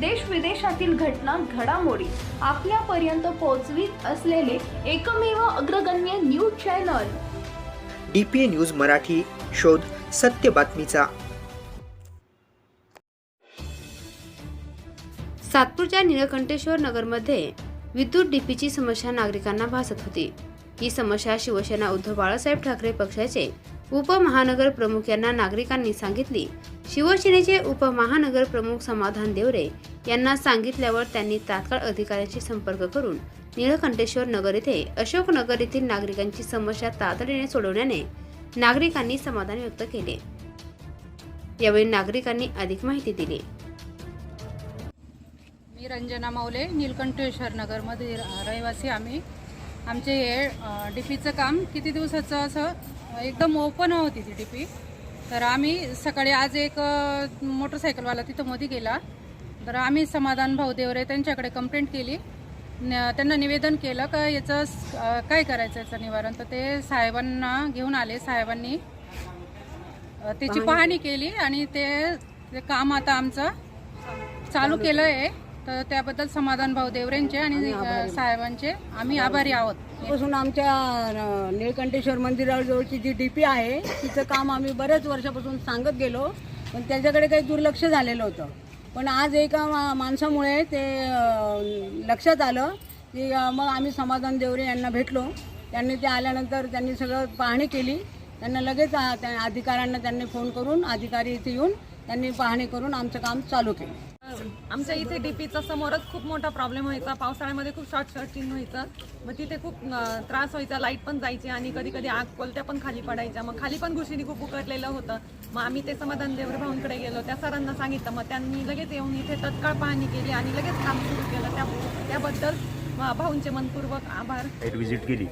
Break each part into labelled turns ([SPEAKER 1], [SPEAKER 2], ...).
[SPEAKER 1] देश विदेशातील घटना घडामोडी आपल्यापर्यंत पोहोचवीत असलेले एकमेव अग्रगण्य news channel.
[SPEAKER 2] D P A news Marathi शोध सत्य बातमीचा.
[SPEAKER 3] सातपूरच्या निळकंठेश्वर नगरमध्ये विद्युत डीपीची समस्या नागरिकांना भासत होती. ही समस्या शिवसेना उद्धव बाळासाहेब ठाकरे पक्षाचे उपमहानगर प्रमुख यांना नागरिकांनी सांगितली. शिवसेनेचे उपमहानगर प्रमुख समाधान देवरे यांना सांगितल्यावर त्यांनी तात्काळ अधिकाऱ्यांशी संपर्क करून निळकंठेश्वर नगर येथे अशोकनगर येथील नागरिकांची समस्या तातडीने सोडवण्याने नागरिकांनी समाधान व्यक्त केले. यावेळी नागरिकांनी अधिक माहिती दिली.
[SPEAKER 4] मी रंजना माऊले नीलकंठेश्वर नगरमध्ये रहिवासी आम्ही. आमचे हे डी पीचं काम किती दिवसाचं असं एकदम ओपन होती ती डी पी तर आम्ही सकाळी आज एक मोटरसायकलवाला तिथं मध्ये गेला. तर आम्ही समाधान भाऊ देवरे त्यांच्याकडे कंप्लेंट केली. त्यांना निवेदन केलं का याचं काय करायचं याचं निवारण? तर ते साहेबांना घेऊन आले साहेबांनी. त्याची पाहणी केली आणि ते ते काम आता आमचं चालू केलं आहे तर त्याबद्दल समाधान भाऊ देवरेंचे आणि साहेबांचे. आम्ही आभारी आहोत.
[SPEAKER 5] पासून आमच्या निळकंठेश्वर मंदिराजवळची जी डीपी आहे तिचं काम आम्ही बऱ्याच वर्षापासून सांगत गेलो पण त्याच्याकडे काही दुर्लक्ष झालेलं होतं. पण आज एका मा- माणसामुळे ते लक्षात आलं की मग आम्ही समाधान देवरे यांना भेटलो. त्यांनी ते आल्यानंतर त्यांनी सगळं पाहणी केली. त्यांना लगेच त्या अधिकाऱ्यांना त्यांनी फोन करून अधिकारी इथे येऊन त्यांनी पाहणी करून आमचं काम चालू केलं.
[SPEAKER 6] आमच्या इथे डीपीचा समोरच खूप मोठा प्रॉब्लेम व्हायचा. पावसाळ्यामध्ये खूप शॉर्ट सर्किटिंग व्हायचं. मग तिथे खूप त्रास व्हायचा. लाइट पण जायची आणि कधी कधी आग कोलत्या पण खाली पडायच्या. मग खाली पण घुशीने खूप उकटलेलं होतं. मग आम्ही ते समाधान देवर भाऊंकडे गेलो. त्या सरांना सांगितलं. मग त्यांनी लगेच येऊन इथे तत्काळ पाहणी केली आणि लगेच काम सुरू केलं. त्या त्याबद्दल भाऊंचे मनपूर्वक आभार.
[SPEAKER 7] विजिट केली.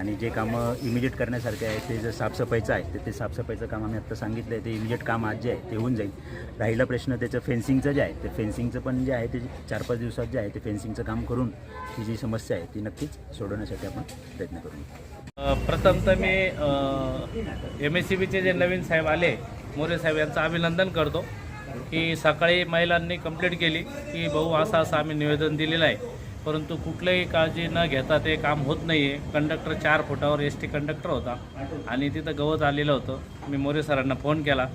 [SPEAKER 7] आणि जे कामं इमिजिएट करण्यासारखे आहे ते जर साफसफाईचं आहे तर ते साफसफाईचं काम आम्ही आत्ता सांगितलं आहे ते इमिजिएट काम आज जे आहे ते होऊन जाईल. राहिला प्रश्न त्याचं फेन्सिंगचं जे आहे ते फेन्सिंगचं पण जे आहे ते चार पाच दिवसात जे आहे ते फेन्सिंगचं काम करून ती जी समस्या आहे ती नक्कीच सोडवण्यासाठी आपण प्रयत्न करू.
[SPEAKER 8] प्रथम तर मी एम एस सी बीचे जे नवीन साहेब आले मोरे साहेब यांचं अभिनंदन करतो की सकाळी महिलांनी कंप्लेंट केली की भाऊ असं असं आम्ही निवेदन दिलेलं आहे. परंतु कुठलंही काळजी न घेता ते काम होत नाही आहे कंडक्टर चार फुटावर एस टी कंडक्टर होता. आणि तिथं गवत आलेलं होतं. मी मोरे सरांना फोन केला.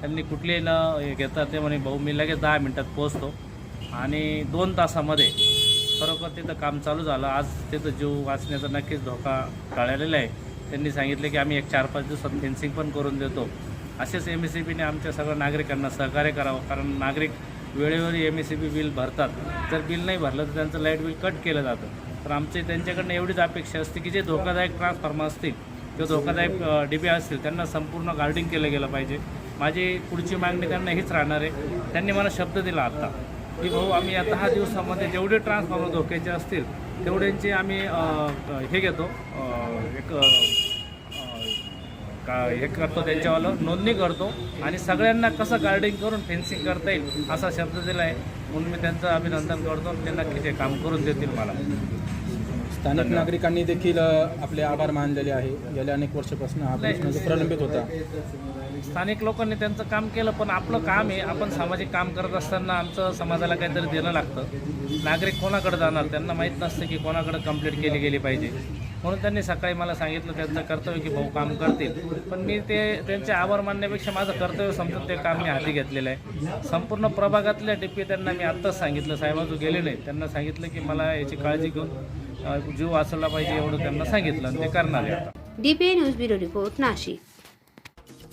[SPEAKER 8] त्यांनी कुठलेही न हे घेता ते म्हणे भाऊ मी लगेच दहा मिनटात पोहोचतो. आणि दोन तासामध्ये खरोखर तिथं काम चालू झालं. आज तिथं जीव वाचण्याचा नक्कीच धोका टाळलेला आहे. त्यांनी सांगितले की आम्ही एक चार पाच दिवसात फेन्सिंग पण करून देतो. असेच एम एस सी बीने आमच्या सगळ्या नागरिकांना सहकार्य करावं. कारण नागरिक वेळेवर M S C B bill भरतात. जर बिल नाही भरलं तर त्यांचं लाइट बिल कट केलं जातं. तर आमची त्यांच्याकडनं एवढीच अपेक्षा असते की जे धोकादायक ट्रान्सफॉर्मर असतील किंवा धोकादायक डिबे असतील त्यांना संपूर्ण गार्डिंग केलं गेलं पाहिजे. माझी पुढची मागणी त्यांना हीच राहणार आहे. त्यांनी मला शब्द दिला आत्ता की भाऊ आम्ही या दहा दिवसामध्ये जेवढे ट्रान्सफॉर्मर धोक्याचे असतील तेवढ्यांचे आम्ही हे घेतो. एक का हे करतो त्यांच्यावालं? नोंदणी करतो. आणि सगळ्यांना कसं गार्डिंग करून फेन्सिंग करता येईल असा शब्द दिला आहे. म्हणून मी त्यांचं अभिनंदन करतो आणि ते नक्कीच हे काम करून देतील मला.
[SPEAKER 9] स्थानिक नागरिकांनी देखील आपले आभार मानलेले आहे. गेल्या अनेक वर्षापासून हा प्रलंबित होता.
[SPEAKER 8] स्थानिक लोकांनी त्यांचं काम केलं पण आपलं काम आहे आपण सामाजिक काम करत असताना आमचं समाजाला काहीतरी देणं लागतं. नागरिक कोणाकडे जाणार त्यांना माहीत नसतं की कोणाकडे कंप्लीट केली गेली पाहिजे. म्हणून त्यांनी सकाळी मला सांगितलं त्यांचं कर्तव्य की भाऊ काम करतील. पण मी ते त्यांचे आभार मानण्यापेक्षा माझं कर्तव्य समजून ते काम मी हाती घेतलेलं आहे. संपूर्ण प्रभागातल्या डी त्यांना मी आत्ताच सांगितलं साहेबाजू गेले नाही त्यांना सांगितलं की मला याची काळजी घेऊन जीव वाचवला पाहिजे एवढं त्यांना सांगितलं आणि ते करणार आहे आता
[SPEAKER 3] न्यूज ब्युरो रिपोर्ट नाशिक.